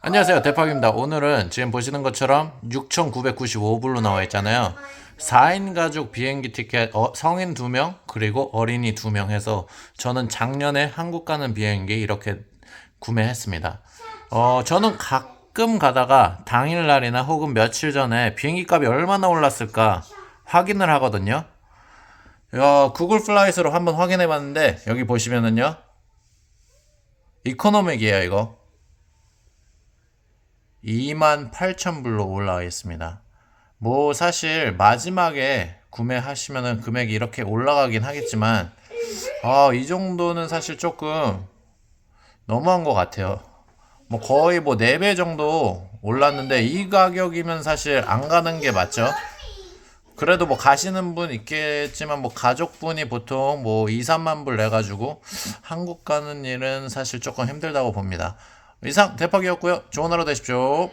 안녕하세요. 대팍입니다. 오늘은 지금 보시는 것처럼 6,995불로 나와 있잖아요. 4인 가족 비행기 티켓 어, 성인 2명 그리고 어린이 2명 해서 저는 작년에 한국 가는 비행기 이렇게 구매했습니다. 어, 저는 가끔 가다가 당일날이나 혹은 며칠 전에 비행기 값이 얼마나 올랐을까 확인을 하거든요. 어, 구글 플라이스로 한번 확인해 봤는데 여기 보시면은요. 이코노믹이에요 이거 28,000불로 올라와 있습니다. 뭐 사실 마지막에 구매하시면은 금액이 이렇게 올라가긴 하겠지만 아, 이 정도는 사실 조금 너무한 것 같아요. 뭐 거의 뭐 4배 정도 올랐는데 이 가격이면 사실 안 가는 게 맞죠? 그래도 뭐 가시는 분 있겠지만 뭐 가족분이 보통 뭐 2, 3만 불 내가지고 한국 가는 일은 사실 조금 힘들다고 봅니다. 이상 대박이었고요. 좋은 하루 되십시오.